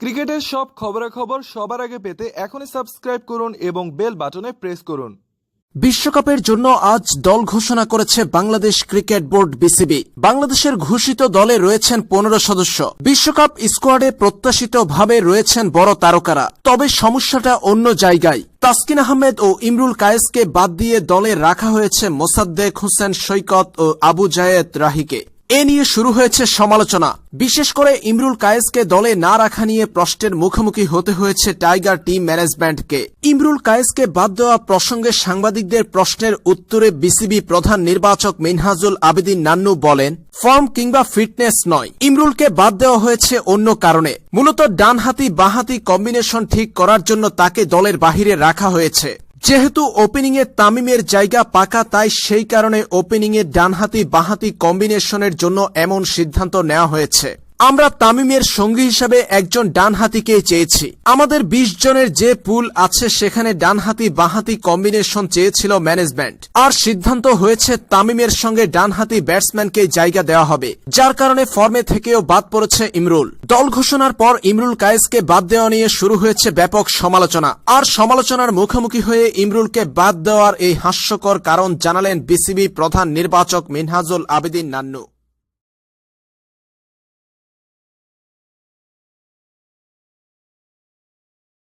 ক্রিকেটের সব খবরাখবর সবার আগে পেতে এখনই সাবস্ক্রাইব করুন এবং বেল বাটনে প্রেস করুন। বিশ্বকাপের জন্য আজ দল ঘোষণা করেছে বাংলাদেশ ক্রিকেট বোর্ড বিসিবি। বাংলাদেশের ঘোষিত দলে রয়েছেন পনেরো সদস্য। বিশ্বকাপ স্কোয়াডে প্রত্যাশিতভাবে রয়েছেন বড় তারকারা। তবে সমস্যাটা অন্য জায়গায়। তাসকিন আহমেদ ও ইমরুল কায়েসকে বাদ দিয়ে দলে রাখা হয়েছে মোসাদ্দেক হোসেন, সৈকত ও আবু জায়েদ রাহিকে। এ নিয়ে শুরু হয়েছে সমালোচনা। বিশেষ করে ইমরুল কায়েসকে দলে না রাখা নিয়ে প্রশ্নের মুখোমুখি হতে হয়েছে টাইগার টিম ম্যানেজমেন্টকে। ইমরুল কায়েসকে বাদ দেওয়া প্রসঙ্গে সাংবাদিকদের প্রশ্নের উত্তরে বিসিবি প্রধান নির্বাচক মিনহাজুল আবেদিন নান্নু বলেন, ফর্ম কিংবা ফিটনেস নয়। ইমরুলকে বাদ দেওয়া হয়েছে অন্য কারণে। মূলত ডানহাতি বাঁহাতি কম্বিনেশন ঠিক করার জন্য তাকে দলের বাহিরে রাখা হয়েছে। যেহেতু ওপেনিংয়ে তামিমের জায়গা পাকা, তাই সেই কারণে ওপেনিংয়ে ডানহাতি বাঁহাতি কম্বিনেশনের জন্য এমন সিদ্ধান্ত নেওয়া হয়েছে। আমরা তামিমের সঙ্গী হিসাবে একজন ডানহাতিকে চেয়েছি। আমাদের ২০ জনের যে পুল আছে সেখানে ডানহাতি বাঁহাতি কম্বিনেশন চেয়েছিল ম্যানেজমেন্ট। আর সিদ্ধান্ত হয়েছে তামিমের সঙ্গে ডানহাতি ব্যাটসম্যানকে জায়গা দেওয়া হবে। যার কারণে ফর্মে থেকেও বাদ পড়েছে ইমরুল। দল ঘোষণার পর ইমরুল কায়েসকে বাদ দেওয়া নিয়ে শুরু হয়েছে ব্যাপক সমালোচনা। আর সমালোচনার মুখোমুখি হয়ে ইমরুলকে বাদ দেওয়ার এই হাস্যকর কারণ জানালেন বিসিবি প্রধান নির্বাচক মিনহাজুল আবেদিন নান্নু।